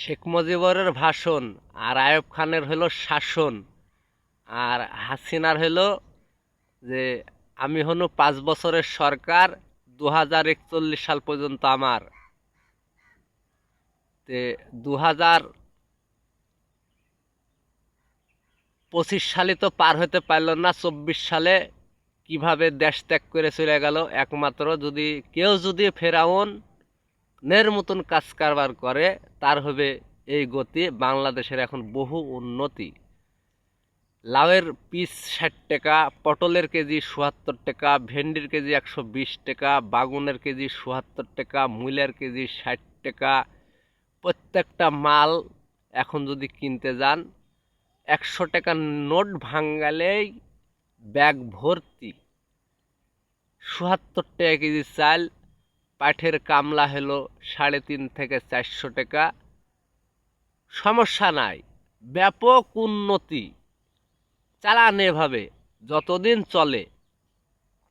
শেখ মুজিবরের ভাষণ আর আয়ব খানের হলো শাসন আর হাসিনার হলো যে আমি হনু পাঁচ বছরের সরকার দু হাজার একচল্লিশ সাল পর্যন্ত আমার। তে দু হাজার পঁচিশ সালে তো পার হতে পারল না, চব্বিশ সালে কীভাবে দেশ ত্যাগ করে চলে গেল একমাত্র যদি, কেউ যদি ফেরাউন নের মতন কাজ কারবার করে, তার হবে এই গতি। বাংলাদেশের এখন বহু উন্নতি। লাউয়ের পিস ষাট টাকা, পটলের কেজি চুয়াত্তর টাকা, ভেন্ডির কেজি একশো বিশ টাকা, বাগুনের কেজি চুয়াত্তর টাকা, মূলের কেজি ষাট টাকা। প্রত্যেকটা মাল এখন যদি কিনতে যান, একশো টাকার নোট ভাঙ্গালেই ব্যাগ ভর্তি। চুয়াত্তর টাকা কেজি চাল পাঠের কামলা হলো সাড়ে তিন থেকে চারশো টাকা। সমস্যা নাই, ব্যাপক উন্নতি। চালান এভাবে, যতদিন চলে